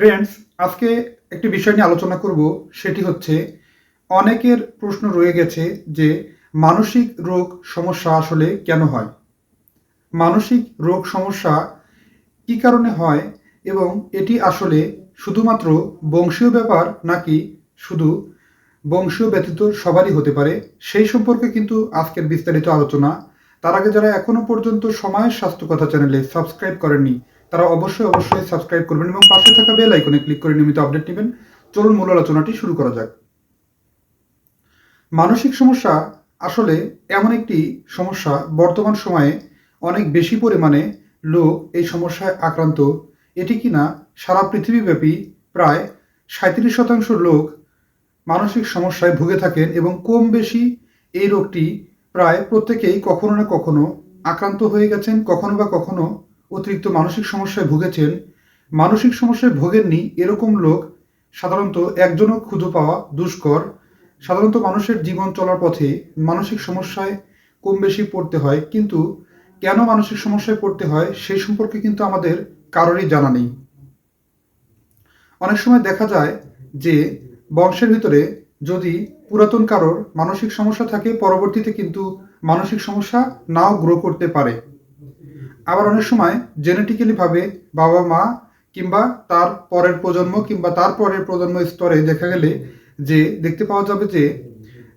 Friends আজকে একটি বিষয় নিয়ে আলোচনা করব, সেটি হচ্ছে অনেকের প্রশ্ন রয়ে গেছে যে মানসিক রোগ সমস্যা আসলে কেন হয়? মানসিক রোগ সমস্যা কী কারণে হয় এবং এটি আসলে শুধুমাত্র বংশীয় ব্যাপার নাকি শুধু বংশীয় ব্যতীত সবারই হতে পারে? সেই সম্পর্কে কিন্তু আজকের বিস্তারিত আলোচনা। তার আগে যারা এখনও পর্যন্ত সময়ের স্বাস্থ্য কথা চ্যানেলে সাবস্ক্রাইব করেননি তারা অবশ্যই অবশ্যই সাবস্ক্রাইব করবেন এবং পাশে থাকা বেল আইকনে ক্লিক করে নিয়মিত আপডেট নেবেন। চলুন মূল আলোচনাটি শুরু করা যাক। মানসিক সমস্যা আসলে এমন একটি সমস্যা, বর্তমান সময়ে অনেক বেশি পরিমাণে লোক এই সমস্যায় আক্রান্ত। এটি কিনা সারা পৃথিবীব্যাপী প্রায় সাঁত্রিশ শতাংশ লোক মানসিক সমস্যায় ভুগে থাকেন এবং কম বেশি এই রোগটি প্রায় প্রত্যেকেই কখনো না কখনো আক্রান্ত হয়ে গেছেন, কখনো বা কখনো অতিরিক্ত মানসিক সমস্যায় ভুগেছেন। মানসিক সমস্যায় ভোগেননি, এরকম লোক সাধারণত একজনও খুঁজে পাওয়া দুষ্কর। সাধারণত মানুষের জীবন চলার পথে মানসিক সমস্যায় কম বেশি পড়তে হয়, কিন্তু কেন মানসিক সমস্যায় পড়তে হয় সেই সম্পর্কে কিন্তু আমাদের কারোরই জানা নেই। অনেক সময় দেখা যায় যে বংশের ভিতরে যদি পুরাতন কারোর মানসিক সমস্যা থাকে, পরবর্তীতে কিন্তু মানসিক সমস্যা নাও গ্রো করতে পারে। আবার অনেক সময় জেনেটিক্যালি ভাবে বাবা মা কিংবা তার পরের প্রজন্ম কিংবা তার পরের প্রজন্ম স্তরে দেখা গেলে যে দেখতে পাওয়া যাবে যে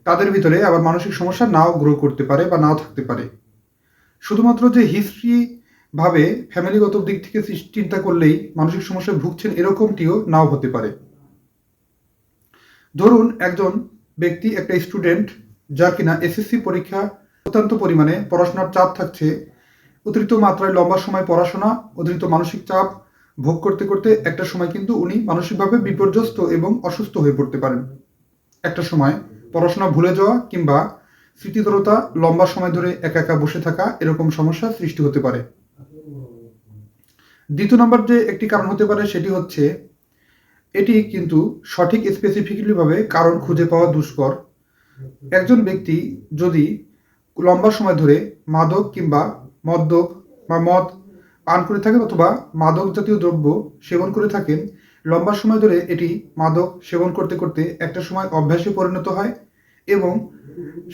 তাদের ভিতরে আবার মানসিক সমস্যা নাও গ্রো করতে পারে বা নাও থাকতে পারে। শুধুমাত্র যে হিস্ট্রি ভাবে ফ্যামিলিগত দিক থেকে চিন্তা করলেই মানসিক সমস্যায় ভুগছেন এরকমটিও নাও হতে পারে। ধরুন একজন ব্যক্তি একটা স্টুডেন্ট যার কিনা এসএসসি পরীক্ষা অত্যন্ত পরিমাণে পড়াশোনার চাপ থাকছে অতিরিক্ত মাত্রায় লম্বা সময় পড়াশোনা, অতিরিক্ত মানসিক চাপ ভোগ করতে করতে একটা সময় কিন্তু উনি মানসিকভাবে বিপর্যস্ত এবং অসুস্থ হয়ে পড়তে পারেন। একটা সময় পড়াশোনা ভুলে যাওয়া কিংবা স্মৃতিতরতা লম্বা সময় ধরে একা একা বসে থাকা এরকম সমস্যা সৃষ্টি হতে পারে। দ্বিতীয় নম্বর যে একটি কারণ হতে পারে সেটি হচ্ছে এটি কিন্তু সঠিক স্পেসিফিকলিভাবে কারণ খুঁজে পাওয়া দুষ্কর। একজন ব্যক্তি যদি লম্বা সময় ধরে মাদক কিংবা মদ্যপ বা মদ পান করে থাকেন অথবা মাদক জাতীয় দ্রব্য সেবন করে থাকেন, লম্বা সময় ধরে এটি মাদক সেবন করতে করতে একটা সময় অভ্যাসে পরিণত হয় এবং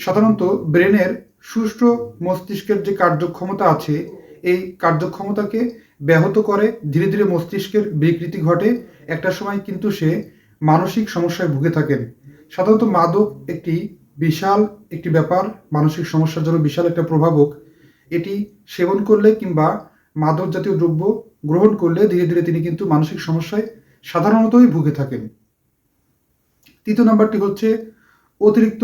সাধারণত ব্রেনের সুষ্ঠু মস্তিষ্কের যে কার্যক্ষমতা আছে, এই কার্যক্ষমতাকে ব্যাহত করে, ধীরে ধীরে মস্তিষ্কের বিকৃতি ঘটে। একটা সময় কিন্তু সে মানসিক সমস্যায় ভুগে থাকেন। সাধারণত মাদক একটি বিশাল একটি ব্যাপার, মানসিক সমস্যার জন্য বিশাল একটা প্রভাবক। এটি সেবন করলে কিংবা মাদক জাতীয় দ্রব্য গ্রহণ করলে ধীরে ধীরে তিনি কিন্তু মানসিক সমস্যায় সাধারণতই ভুগে থাকেন। তৃতীয় নাম্বারটি হচ্ছে অতিরিক্ত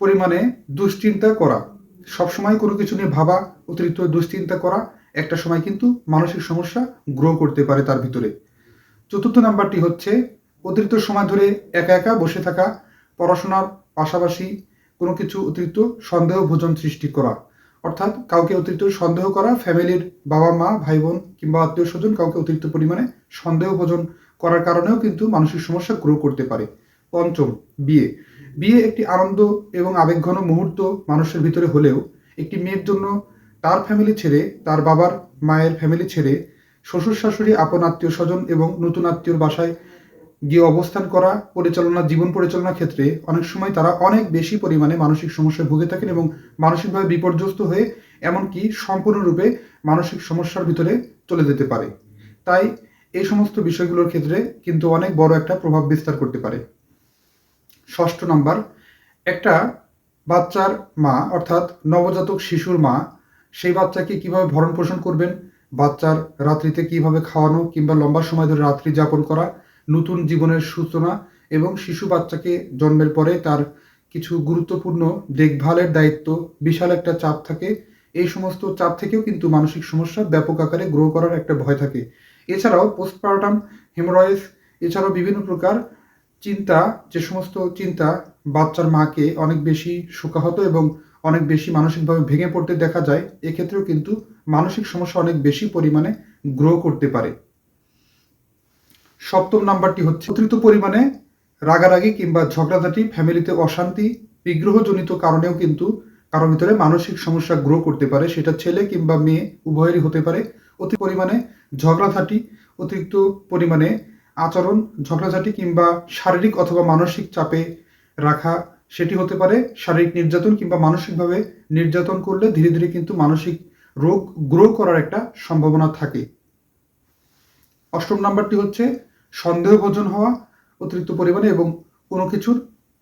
পরিমাণে দুশ্চিন্তা করা। সবসময় কোনো কিছু নিয়ে ভাবা, অতিরিক্ত দুশ্চিন্তা করা একটা সময় কিন্তু মানসিক সমস্যা গ্রো করতে পারে তার ভিতরে। চতুর্থ নাম্বারটি হচ্ছে অতিরিক্ত সময় ধরে একা একা বসে থাকা, পড়াশোনার পাশাপাশি কোনো কিছু অতিরিক্ত সন্দেহ, ভোজন সৃষ্টি করা। অর্থাৎ কাউকে অতিরিক্ত সন্দেহ করা, ফ্যামিলির বাবা মা, ভাই বোন কিংবা আত্মীয় স্বজন কাউকে অতিরিক্ত পরিমাণে সন্দেহ ভোজন করার কারণেও কিন্তু মানসিক সমস্যা গ্রো করতে পারে। পঞ্চম, বিয়ে। বিয়ে একটি আনন্দ এবং আবেগঘন মুহূর্ত মানুষের ভিতরে হলেও একটি মেয়ের জন্য তার ফ্যামিলি ছেড়ে, তার বাবার, মায়ের ফ্যামিলি ছেড়ে শ্বশুর শাশুড়ি আপন আত্মীয় স্বজন এবং নতুন আত্মীয়র বাসায় গিয়ে অবস্থান করা, পরিচালনা, জীবন পরিচালনার ক্ষেত্রে অনেক সময় তারা অনেক বেশি পরিমাণে মানসিক সমস্যায় ভুগে থাকেন এবং মানসিকভাবে বিপর্যস্ত হয়ে এমনকি সম্পূর্ণরূপে মানসিক সমস্যার ভিতরে চলে যেতে পারে। তাই এই সমস্ত বিষয়গুলোর ক্ষেত্রে কিন্তু অনেক বড় একটা প্রভাব বিস্তার করতে পারে। ষষ্ঠ নাম্বার, একটা বাচ্চার মা, অর্থাৎ নবজাতক শিশুর মা, সেই বাচ্চাকে কীভাবে ভরণ পোষণ করবেন? বাচ্চার রাত্রিতে কীভাবে খাওয়ানো কিংবা লম্বা সময় ধরে রাত্রি যাপন করা? নতুন জীবনের সূচনা এবং শিশু বাচ্চাকে জন্মের পরে তার কিছু গুরুত্বপূর্ণ দেখভালের দায়িত্ব, বিশাল একটা চাপ থাকে। এই সমস্ত চাপ থেকেও কিন্তু মানসিক সমস্যা ব্যাপক আকারে গ্রো করার একটা ভয় থাকে। এছাড়াও পোস্টপার্টাম হেমোরয়েস এছাড়াও বিভিন্ন প্রকার চিন্তা, যে সমস্ত চিন্তা বাচ্চার মাকে অনেক বেশি শোকাহত এবং অনেক বেশি মানসিকভাবে ভেঙে পড়তে দেখা যায়, এক্ষেত্রেও কিন্তু মানসিক সমস্যা অনেক বেশি পরিমাণে গ্রো করতে পারে। সপ্তম নাম্বারটি হচ্ছে, অতিরিক্ত পরিমাণে রাগারাগি কিংবা ঝগড়াঝাটি, ফ্যামিলিতে অশান্তি, বিগ্রহজনিত কারণেও কিন্তু কারোর ভিতরে মানসিক সমস্যা গ্রো করতে পারে। সেটা ছেলে কিংবা মেয়ে, উভয়েরই হতে পারে। অতি পরিমাণে ঝগড়াঝাটি, অতিরিক্ত পরিমাণে আচরণ, ঝগড়াঝাটি কিংবা শারীরিক অথবা মানসিক চাপে রাখা, সেটি হতে পারে শারীরিক নির্যাতন কিংবা মানসিকভাবে নির্যাতন করলে ধীরে ধীরে কিন্তু মানসিক রোগ গ্রো করার একটা সম্ভাবনা থাকে। অষ্টম নাম্বারটি হচ্ছে সন্দেহভোজন হওয়া, অতিরিক্ত পরিমাণে এবং কোনো কিছুর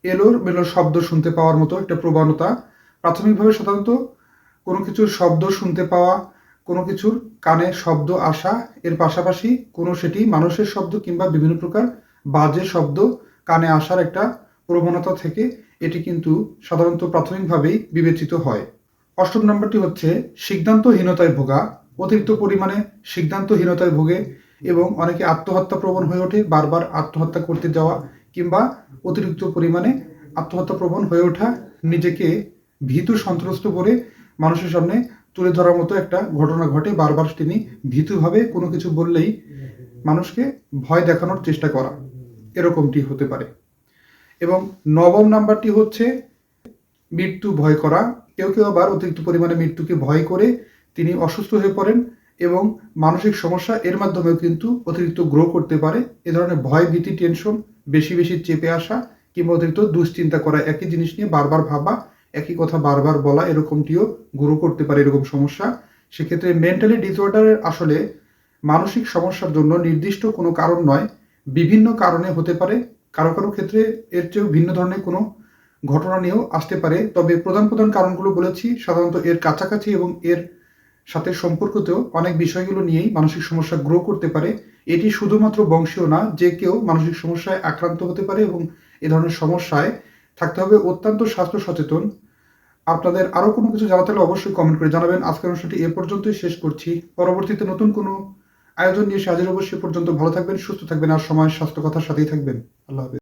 এলোর মেলোর শব্দ শুনতে পাওয়ার মতো একটা প্রবণতা। প্রাথমিকভাবে সাধারণত কোনো কিছুর শব্দ শুনতে পাওয়া, কোনো কিছুর কানে শব্দ আসা, এর পাশাপাশি কোনো সেটি মানুষের শব্দ কিংবা বিভিন্ন প্রকার বাজে শব্দ কানে আসার একটা প্রবণতা থেকে এটি কিন্তু সাধারণত প্রাথমিকভাবেই বিবেচিত হয়। অষ্টম নম্বরটি হচ্ছে, সিদ্ধান্তহীনতায় ভোগা। অতিরিক্ত পরিমাণে সিদ্ধান্তহীনতায় ভোগে এবং অনেকে আত্মহত্যা প্রবণ হয়ে ওঠে, বারবার আত্মহত্যা করতে যাওয়া কিংবা অতিরিক্ত পরিমাণে আত্মহত্যা প্রবণ হয়ে ওঠা নিজেকে ভীতু সন্ত্রস্ত করে মানুষের সামনে তুলে ধরার মতো একটা ঘটনা ঘটে। বারবার তিনি ভীতুভাবে কোনো কিছু বললেই মানুষকে ভয় দেখানোর চেষ্টা করা। এরকমটি হতে পারে। এবং নবম নাম্বারটি হচ্ছে মৃত্যু ভয় করা। কেউ কেউ আবার অতিরিক্ত পরিমাণে মৃত্যুকে ভয় করে তিনি অসুস্থ হয়ে পড়েন। এবং মানসিক সমস্যা এর মাধ্যমেও কিন্তু অতিরিক্ত গ্রো করতে পারে। এ ধরনের ভয়, ভীতি টেনশন বেশি বেশি চেপে আসা কিংবা অতিরিক্ত দুশ্চিন্তা করা একই জিনিস নিয়ে বারবার ভাবা, একই কথা বারবার বলা এরকমটিও গ্রো করতে পারে এরকম সমস্যা। সেক্ষেত্রে মেন্টালি ডিসঅর্ডারের আসলে মানসিক সমস্যার জন্য নির্দিষ্ট কোনো কারণ নয়, বিভিন্ন কারণে হতে পারে। কারও কারও ক্ষেত্রে এর চেয়েও ভিন্ন ধরনের কোনো ঘটনা নিয়েও আসতে পারে। তবে প্রধান প্রধান কারণগুলো বলেছি, সাধারণত এর কাছাকাছি এবং এর সাথে সম্পর্কিত অনেক বিষয়গুলো নিয়েই মানসিক সমস্যা গ্রো করতে পারে। এটি শুধুমাত্র বংশীয় না, যে কেউ মানসিক সমস্যায় আক্রান্ত হতে পারে এবং এ ধরনের সমস্যায় থাকতে হবে অত্যন্ত স্বাস্থ্য সচেতন। আপনাদের আরও কোনো কিছু জানাতে হলে অবশ্যই কমেন্ট করে জানাবেন। আজকের অনুষ্ঠানটি এ পর্যন্তই শেষ করছি। পরবর্তীতে নতুন কোনো আয়োজন নিয়ে এসে হাজির অবশ্যই পর্যন্ত ভালো থাকবেন, সুস্থ থাকবেন আর সময়, স্বাস্থ্য কথার সাথেই থাকবেন। আল্লাহ হাফেজ।